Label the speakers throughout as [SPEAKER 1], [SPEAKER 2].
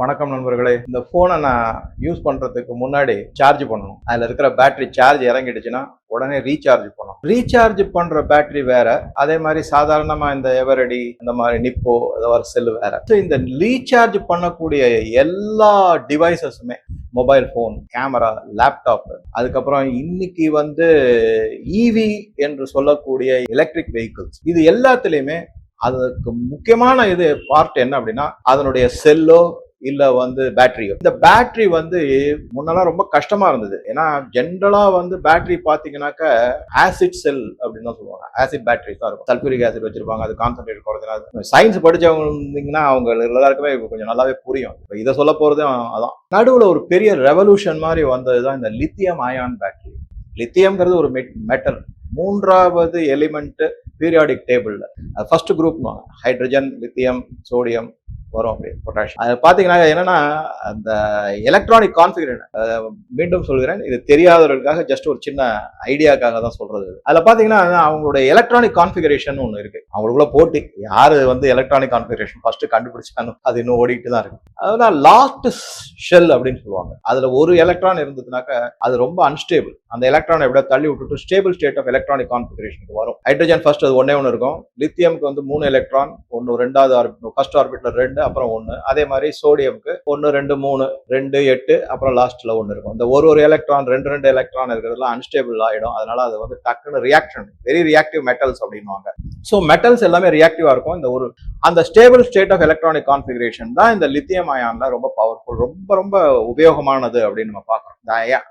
[SPEAKER 1] வணக்கம் நண்பர்களே. இந்த ஃபோனை நான் யூஸ் பண்ணுறதுக்கு முன்னாடி சார்ஜ் பண்ணணும். அதில் இருக்கிற பேட்டரி சார்ஜ் இறங்கிடுச்சுன்னா உடனே ரீசார்ஜ் பண்ணணும். ரீசார்ஜ் பண்ணுற பேட்டரி வேற அதே மாதிரி சாதாரணமாக இந்த எவரடி இந்த மாதிரி நிப்போ ஒரு செல்லு வேற. ஸோ இந்த ரீசார்ஜ் பண்ணக்கூடிய எல்லா டிவைசஸுமே மொபைல் ஃபோன் கேமரா லேப்டாப் அதுக்கப்புறம் இன்னைக்கு வந்து இவி என்று சொல்லக்கூடிய எலக்ட்ரிக் வெஹிக்கிள்ஸ் இது எல்லாத்துலேயுமே அதுக்கு முக்கியமான இது பார்ட் என்ன அப்படின்னா அதனுடைய செல்லோ இல்ல வந்து பேட்டரியோ இந்த பேட்டரி வந்து முன்னெல்லாம் ரொம்ப கஷ்டமா இருந்தது. ஏன்னா ஜென்ரலா வந்து பேட்டரி பாத்தீங்கன்னாக்க ஆசிட் செல் அப்படின்னு தான் சொல்லுவாங்க. ஆசிட் பேட்டரி தான் இருக்கும். சல்பூரிக் ஆசிட் வச்சிருப்பாங்க. அது கான்சன்ட்ரேட் குறைஞ்சா சயின்ஸ் படிச்சவங்க இருந்தீங்கன்னா அவங்க எல்லாருக்குமே கொஞ்சம் நல்லாவே புரியும். இப்போ இதை சொல்ல போகிறதும் அதான். நடுவுல ஒரு பெரிய ரெவல்யூஷன் மாதிரி வந்ததுதான் இந்த லித்தியம் அயான் பேட்டரி லித்தியம்ங்கிறது ஒரு மெட்டல் மூன்றாவது எலிமெண்ட் பீரியாடிக் டேபிள்ல first group hydrogen lithium sodium வரும் அப்படி பொட்டாசியம் அது பார்த்தீங்கன்னா என்னன்னா அந்த எலக்ட்ரானிக் கான்ஃபிகரேஷன் மீண்டும் சொல்கிறேன் இது தெரியாதவர்களுக்காக ஜஸ்ட் ஒரு சின்ன ஐடியாக்காக தான் சொல்றது அதில் பார்த்தீங்கன்னா அவங்களுடைய எலக்ட்ரானிக் கான்ஃபிகரேஷன் ஒன்று இருக்கு. அவங்களுக்குள்ள போட்டி. யார் வந்து எலக்ட்ரானிக் கான்ஃபிகரேஷன் ஃபர்ஸ்ட் கண்டுபிடிச்சாங்க அது இன்னும் ஓடிட்டு தான் இருக்கு. அதனால லாஸ்ட் ஷெல் அப்படின்னு சொல்லுவாங்க. அதில் ஒரு எலக்ட்ரான் இருந்ததுனாக்க அது ரொம்ப அன்ஸ்டேபிள் அந்த எலக்ட்ரானை எப்படியா தள்ளி விட்டுட்டு ஸ்டேபிள் ஸ்டேட் ஆஃப் எலக்ட்ரானிக் கான்ஃபிகரேஷனுக்கு வரும். ஹைட்ரஜன் ஃபர்ஸ்ட் அது ஒன்னே ஒன்று இருக்கும். லித்தியம்க்கு வந்து மூணு எலக்ட்ரான் ஒன்று ரெண்டாவது ஆர்பிட் ஃபர்ஸ்ட் ஆர்பிட்ல ரெண்டு அப்புறம் ஒன்று அதே மாதிரி சோடியம்க்கு ஒன்று ரெண்டு மூணு ரெண்டு எட்டு அப்புறம் லாஸ்ட்ல ஒன்று இருக்கும். இந்த ஒரு ஒரு எலக்ட்ரான் ரெண்டு ரெண்டு எலக்ட்ரான் இருக்கிறதுலாம் அன்ஸ்டேபிள் ஆகிடும் அதனால அது வந்து டக்குன்னு ரியாக்ஷன் வெரி ரியாக்டிவ் மெட்டல்ஸ் அப்படின்வாங்க ஸோ மெட்டல்ஸ் எல்லாமே ரியாக்டிவா இருக்கும். இந்த ஒரு அந்த stable state of electronic configuration தான் இந்த லித்தியம் அயான்ல ரொம்ப பவர்ஃபுல் ரொம்ப ரொம்ப உபயோகமானது அப்படின்னு நம்ம பார்க்குறோம்.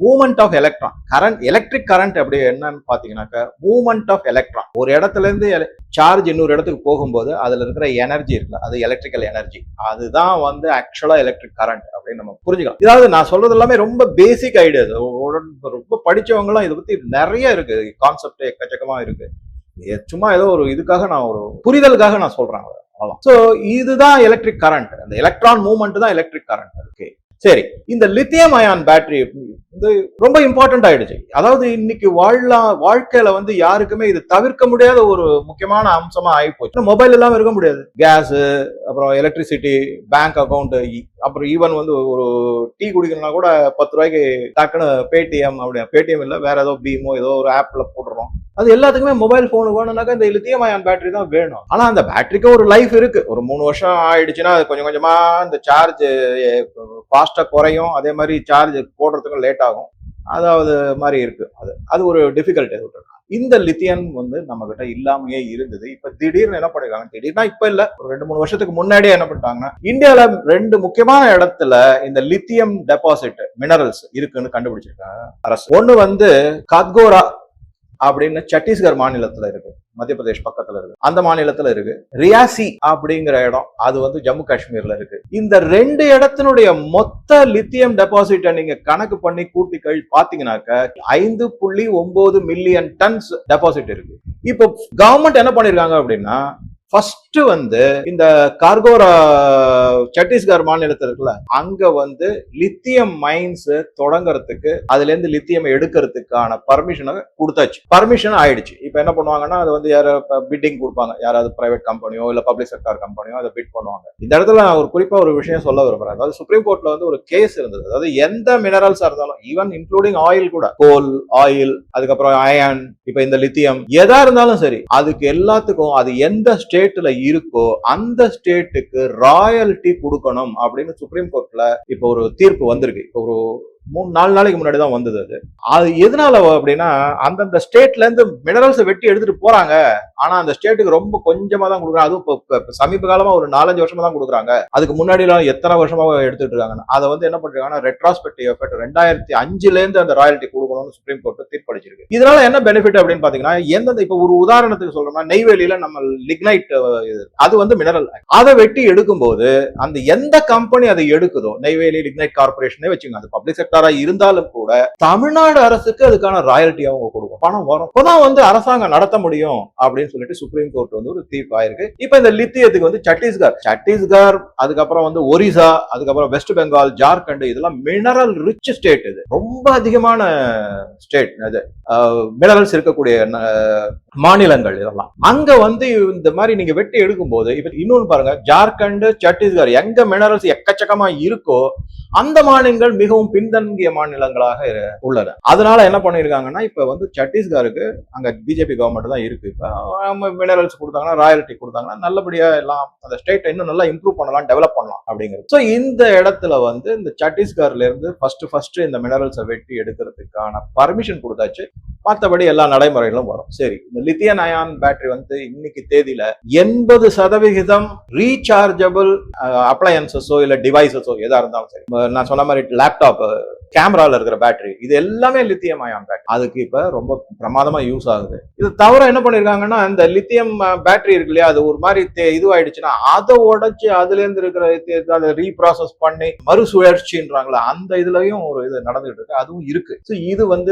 [SPEAKER 1] Movement of electron current electric current அப்படி என்னன்னு பாத்தீங்கன்னாக்க மூமெண்ட் ஆஃப் எலக்ட்ரான் ஒரு இடத்துல இருந்து சார்ஜ் இன்னொரு இடத்துக்கு போகும்போது அதுல இருக்கிற எனர்ஜி இருக்குல்ல அது எலக்ட்ரிக்கல் எனர்ஜி அதுதான் வந்து ஆக்சுவலா எலக்ட்ரிக் கரண்ட் அப்படின்னு நம்ம புரிஞ்சுக்கலாம். இதாவது நான் சொல்றது எல்லாமே ரொம்ப பேசிக் ஐடியா ரொம்ப படிச்சவங்கலாம் இதை பத்தி நிறைய இருக்கு. கான்செப்ட் எக்கச்சக்கமாக இருக்கு. சும்மா ஏதோ ஒரு இதுக்காக நான் ஒரு புரிதலுக்காக நான் சொல்றேன் அவ்வளோதான் ஸோ இதுதான் எலக்ட்ரிக் கரண்ட் அந்த எலக்ட்ரான் மூவ்மெண்ட் தான் எலக்ட்ரிக் கரண்ட் ஓகே சரி. இந்த லித்தியம் அயான் பேட்டரி வந்து ரொம்ப இம்பார்ட்டன்ட் ஆயிடுச்சு. அதாவது இன்னைக்கு வாழலாம் வாழ்க்கையில வந்து யாருக்குமே இது தவிர்க்க முடியாத ஒரு முக்கியமான அம்சமா ஆகி போச்சு மொபைல் இல்லாம இருக்க முடியாது. கேஸ் அப்புறம் எலக்ட்ரிசிட்டி பேங்க் அக்கௌண்ட் அப்புறம் ஈவன் வந்து ஒரு டீ குடிக்கணும்னா கூட பத்து ரூபாய்க்கு டக்குன்னு பேடிஎம் அப்படி பேடிஎம் இல்லை வேற ஏதோ பீமோ ஏதோ ஒரு ஆப்ல போடுறோம் அது எல்லாத்துக்குமே மொபைல் போன் வேணும்னாக்கா இந்த லித்தியம் அயன் பேட்டரி தான் வேணும். ஆனா அந்த பேட்டரிக்கு ஒரு லைஃப் இருக்கு. ஒரு மூணு வருஷம் ஆயிடுச்சுன்னா அது கொஞ்சம் கொஞ்சமா இந்த சார்ஜ் ஃபாஸ்டா குறையும். அதே மாதிரி சார்ஜ் போடுறதுக்கும் லேட் ஆகும். அதாவது மாதிரி இருக்கு. அது அது ஒரு டிஃபிகல்ட்டி இந்த லித்தியன் வந்து நம்ம கிட்ட இல்லாமையே இருந்தது. இப்ப திடீர்னு என்ன பண்ணிருக்காங்க? திடீர்னா இப்ப இல்ல. ஒரு ரெண்டு மூணு வருஷத்துக்கு முன்னாடியே என்ன பண்ணிட்டாங்கன்னா இந்தியால ரெண்டு முக்கியமான இடத்துல இந்த லித்தியம் டெபாசிட் மினரல்ஸ் இருக்குன்னு கண்டுபிடிச்சிருக்காங்க. அரசு. ஒண்ணு வந்து கத்கோரா அப்படின்னு சத்தீஸ்கர் மாநிலத்துல இருக்கு. மத்திய பிரதேஷ் பக்கத்துல இருக்கு. அந்த மாநிலத்துல இருக்கு. ரியாசி அப்படிங்கிற இடம் அது வந்து ஜம்மு காஷ்மீர்ல இருக்கு. இந்த ரெண்டு இடத்தினுடைய மொத்த லித்தியம் டெபாசிட்டை நீங்க கணக்கு பண்ணி கூட்டி கழி பாத்தீங்கன்னாக்க ஐந்து புள்ளி ஒன்பது மில்லியன் டன்ஸ் டெபாசிட் இருக்கு. இப்போ கவர்மெண்ட் என்ன பண்ணிருக்காங்க அப்படின்னா ஃபர்ஸ்ட் வந்து இந்த கார்கோரா சத்தீஸ்கர் மாநிலத்தில் இருக்குல்ல அங்க வந்து லித்தியம் மைன்ஸ் தொடங்குறதுக்கு அதுல இருந்து லித்தியம் எடுக்கிறதுக்கான பர்மிஷனை கொடுத்தாச்சு. பர்மிஷன் ஆயிடுச்சு. இப்போ என்ன பண்ணுவாங்கன்னா அது வந்து யார பிட்டிங் கொடுப்பாங்க. யாராவது பிரைவேட் கம்பெனியோ இல்ல பப்ளிக் செக்டர் கம்பெனியோ அதை பிட் பண்ணுவாங்க. இந்த இடத்துல நான் ஒரு குறிப்பா ஒரு விஷயம் சொல்ல விரும்புறேன். அதாவது சுப்ரீம் கோர்ட்ல வந்து ஒரு கேஸ் இருந்தது. அதாவது எந்த மினரல்ஸா இருந்தாலும் ஈவன் இன்க்ளூடிங் ஆயில் கூட கோல் ஆயில் அதுக்கப்புறம் அயன் இப்போ இந்த லித்தியம் எதா இருந்தாலும் சரி அதுக்கு எல்லாத்துக்கும் அது எந்த ஸ்டேட் ஸ்டேட்ல இருக்கோ அந்த ஸ்டேட்டுக்கு ராயல்டி கொடுக்கணும் அப்படின்னு சுப்ரீம் கோர்ட்ல இப்போ ஒரு தீர்ப்பு வந்திருக்கு. இப்போ ஒரு மூணு நாலு நாளைக்கு முன்னாடி தான் வந்தது அது. அது எதனால அப்படின்னா அந்தந்த ஸ்டேட்ல இருந்து மினரல்ஸை வெட்டி எடுத்துட்டு போறாங்க. ஆனா அந்த ஸ்டேட்டுக்கு ரொம்ப கொஞ்சமா தான் கொடுக்குறாங்க. அதுவும் இப்போ சமீப காலமா ஒரு நாலஞ்சு வருஷமா தான் கொடுக்குறாங்க. அதுக்கு முன்னாடி எல்லாம் எத்தனை வருஷமா எடுத்துட்டு இருக்காங்க அதை வந்து என்ன பண்றாங்கன்னா ரெட்ராஸ்பெக்டிவ் எஃபெக்ட் ரெண்டாயிரத்தி அஞ்சுல இருந்து அந்த ராயல்ட்டி கொடுக்கணும்னு சுப்ரீம் கோர்ட் தீர்ப்பளிச்சிருக்கு. இதனால என்ன பெனிஃபிட் அப்படின்னு பாத்தீங்கன்னா எந்தெந்த இப்ப ஒரு உதாரணத்துக்கு சொல்றோம்னா நெய்வேலியில நம்ம லிக்னைட் அது வந்து மினரல் அதை வெட்டி எடுக்கும்போது அந்த எந்த கம்பெனி அதை எடுக்குதோ நெய்வேலி லிக்னைட் கார்பரேஷனே வச்சுங்க அது பப்ளிக் செக்டரா இருந்தாலும் கூட தமிழ்நாடு அரசுக்கு அதுக்கான ராயல்ட்டி அவங்க கொடுக்கும். பணம் வரும். அப்பதான் வந்து அரசாங்கம் நடத்த முடியும் அப்படின்னு சொல்லிட்டு சுப்ரீம் கோர்ட் வந்து ஒரு தீர்ப்பு ஆயிருக்கு. இப்ப இந்த லித்தியத்துக்கு வந்து சத்தீஸ்கர் சத்தீஸ்கர் அதுக்கப்புறம் வந்து ஒரிசா அதுக்கப்புறம் வெஸ்ட் பெங்கால் ஜார்க்கண்ட் இதெல்லாம் மினரல் ரிச் ஸ்டேட் இது. ரொம்ப அதிகமான ஸ்டேட் அது. மினரல்ஸ் இருக்கக்கூடிய மாநிலங்கள் இதெல்லாம். அங்க வந்து இந்த மாதிரி நீங்க வெட்டி எடுக்கும்போது இப்ப இன்னொன்னு பாருங்க ஜார்க்கண்ட் சத்தீஸ்கர் எங்க மினரல்ஸ் எக்கச்சக்கமா இருக்கோ அந்த மாநிலங்கள் மிகவும் பின்தங்கிய மாநிலங்களாக உள்ளன. அதனால என்ன பண்ணிருக்காங்கன்னா இப்ப வந்து சத்தீஸ்கருக்கு அங்க பிஜேபி கவர்மெண்ட் தான் இருக்கு. இப்ப மினரல்ஸ் கொடுத்தாங்கன்னா ராயல்டி கொடுத்தாங்கன்னா நல்லபடியா எல்லாம் அந்த ஸ்டேட்டை இன்னும் நல்லா இம்ப்ரூவ் பண்ணலாம் டெவலப் பண்ணலாம் அப்படிங்கிறது. ஸோ இந்த இடத்துல வந்து இந்த சத்தீஸ்கர்ல இருந்து ஃபர்ஸ்ட் ஃபர்ஸ்ட் இந்த மினரல்ஸை வெட்டி எடுக்கிறதுக்கான பர்மிஷன் கொடுத்தாச்சு. மற்றபடி எல்லா நடைமுறைகளும் வரும். சரி இந்த லித்தியன் அயான் பேட்டரி வந்து இன்னைக்கு தேதியில எண்பது சதவிகிதம் ரீசார்ஜபிள் அப்ளையன்சஸோ இல்ல டிவைசஸோ எதா இருந்தாலும் சரி. நான் சொன்ன மாதிரி லேப்டாப் கேமரால இருக்கிற பேட்டரி இது எல்லாமே லித்தியம் அயான் பேட்டரி அதுக்கு இப்ப ரொம்ப பிரமாதமா யூஸ் ஆகுது. இது தவிர என்ன பண்ணிருக்காங்கன்னா இந்த லித்தியம் பேட்டரி இருக்கு இல்லையா அது ஒரு மாதிரி தே- இதுவாயிடுச்சுன்னா அதை உடைச்சு அதுல இருந்து இருக்கிற அதை ரீப்ராசஸ் பண்ணி மறுசுழற்சின்றாங்களா அந்த இதுலயும் ஒரு இது நடந்துகிட்டு இருக்கு. அதுவும் இருக்கு. ஸோ இது வந்து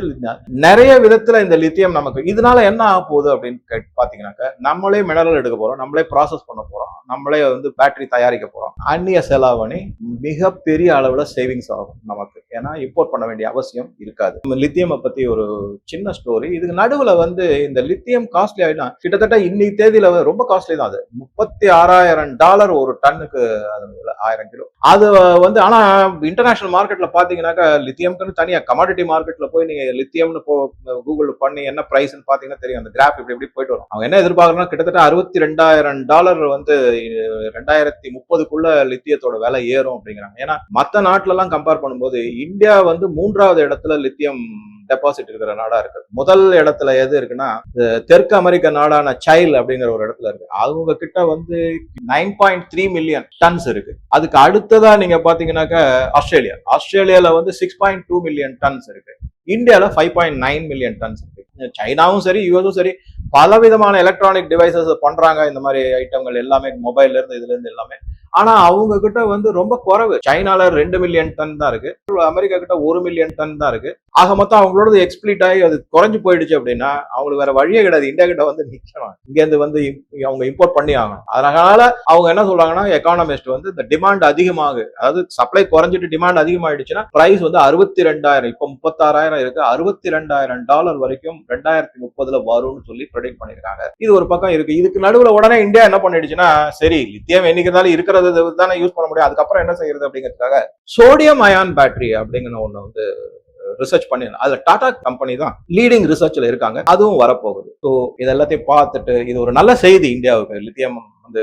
[SPEAKER 1] நிறைய விதத்துல இந்த லித்தியம் நமக்கு இதனால என்ன ஆக போகுது அப்படின்னு கேட்டு பாத்தீங்கன்னாக்க நம்மளே மினரல் எடுக்க போறோம் நம்மளே ப்ராசஸ் பண்ண போறோம் நம்மளே வந்து பேட்டரி தயாரிக்க போறோம். அந்நிய செலாவணி மிகப்பெரிய அளவுல சேவிங்ஸ் ஆகும் நமக்கு. ஏன்னா இம்போர்ட் பண்ண வேண்டிய அவசியம் இருக்காது. லித்தியமை பற்றி பத்தி ஒரு சின்ன ஸ்டோரி இதுக்கு நடுவுல வந்து இந்த லித்தியம் காஸ்ட்லி ஆயிடும் கிட்டத்தட்ட இன்னைக்கு தேதியில வந்து ரொம்ப காஸ்ட்லி தான் அது. முப்பத்தி ஆறாயிரம் டாலர் ஒரு டன்னுக்கு அது ஆயிரம் கிலோ. அது வந்து ஆனா இன்டர்நேஷனல் மார்க்கெட்ல பாத்தீங்கன்னாக்கா லித்தியம்க்குன்னு தனியா கமாடிட்டி மார்க்கெட்ல போய் நீங்க லித்தியம்னு கூகுள் பண்ணி என்ன பிரைஸ்னு பாத்தீங்கன்னா தெரியும். அந்த கிராஃப் இப்படி இப்படி போயிட்டு வரும். அவங்க என்ன எதிர்பார்க்கறாங்கன்னா கிட்டத்தட்ட அறுபத்தி ரெண்டாயிரம் டாலர் வந்து ரெண்டாயிரத்தி முப்பதுக்குள்ள லித்தியத்தோட விலை ஏறும் அப்படிங்கிறாங்க. ஏன்னா மத்த நாட்டுல எல்லாம் கம்பேர் பண்ணும்போது இந்தியா வந்து மூன்றாவது இடத்துல லித்தியம் டெபாசிட் இருக்கிற நாடா இருக்கு. முதல் இடத்துல எது இருக்குன்னா தெற்கு அமெரிக்க நாடான சைல் அப்படிங்கிற ஒரு இடத்துல இருக்கு. அவங்க கிட்ட வந்து nine point three million tons இருக்கு. அதுக்கு அடுத்ததா நீங்க பாத்தீங்கன்னாக்க ஆஸ்திரேலியா. ஆஸ்திரேலியால வந்து six point two million tons இருக்கு. இந்தியால five point nine million tons இருக்கு. சைனாவும் சரி யூஎஸும் சரி பல விதமான எலக்ட்ரானிக் டிவைசஸ் பண்றாங்க. இந்த மாதிரி ஐட்டங்கள் எல்லாமே மொபைல்ல இருந்து இதுல இருந்து எல்லாமே ஆனா அவங்க கிட்ட வந்து ரொம்ப குறைவு. சைனால ரெண்டு மில்லியன் டன் தான் இருக்கு. அமெரிக்கா கிட்ட ஒரு மில்லியன் டன் தான் இருக்கு. ஆக மொத்தம் அவங்களோட எக்ஸ்பிளிட் ஆகி அது குறைஞ்சு போயிடுச்சு அப்படின்னா அவங்களுக்கு வேற வழியே கிடையாது. இந்தியா கிட்ட வந்து நிக்கணும். இங்க இருந்து வந்து அவங்க இம்போர்ட் பண்ணி ஆகணும். அதனால அவங்க என்ன சொல்றாங்கன்னா எக்கானமிஸ்ட் வந்து இந்த டிமாண்ட் அதிகமாகு. அதாவது சப்ளை குறைஞ்சிட்டு டிமாண்ட் அதிகமாயிடுச்சுன்னா பிரைஸ் வந்து அறுபத்தி ரெண்டாயிரம் இப்ப முப்பத்தாறாயிரம் இருக்கு. அறுபத்தி ரெண்டாயிரம் டாலர் வரைக்கும் ரெண்டாயிரத்தி முப்பதுல வரும்னு சொல்லி ப்ரெடிக்ட் பண்ணிருக்காங்க. இது ஒரு பக்கம் இருக்கு. இதுக்கு நடுவுல உடனே இந்தியா என்ன பண்ணிடுச்சுன்னா சரி லித்தியம் என்னைக்கு இருந்தாலும் இருக்கிறது தானே யூஸ் பண்ண முடியும். அதுக்கப்புறம் என்ன செய்யறது அப்படிங்கிறதுக்காக சோடியம் அயான் பேட்டரி அப்படிங்கிற ஒண்ணு வந்து ரிசர்ச் பண்ணிருந்தோம் அதுல டாடா கம்பெனி தான் லீடிங் ரிசர்ச்ல இருக்காங்க. அதுவும் வரப்போகுது. ஸோ இது எல்லாத்தையும் பார்த்துட்டு இது ஒரு நல்ல செய்தி இந்தியாவுக்கு. லித்தியம் வந்து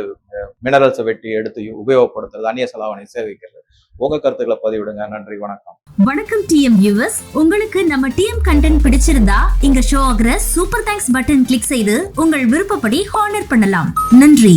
[SPEAKER 1] மினரல்ஸை வெட்டி எடுத்து உபயோகப்படுத்துறது அந்நிய செலாவணி சேவிக்கிறது உங்க கருத்துக்களை பதிவிடுங்க. நன்றி வணக்கம்.
[SPEAKER 2] வணக்கம் டிஎம் வியூவர்ஸ் உங்களுக்கு நம்ம டிஎம் கண்டென்ட் பிடிச்சிருந்தா இங்க ஷோ ஆகுற சூப்பர் தேங்க்ஸ் பட்டன் கிளிக் செய்து உங்கள் விருப்பப்படி ஹானர் பண்ணலாம். நன்றி.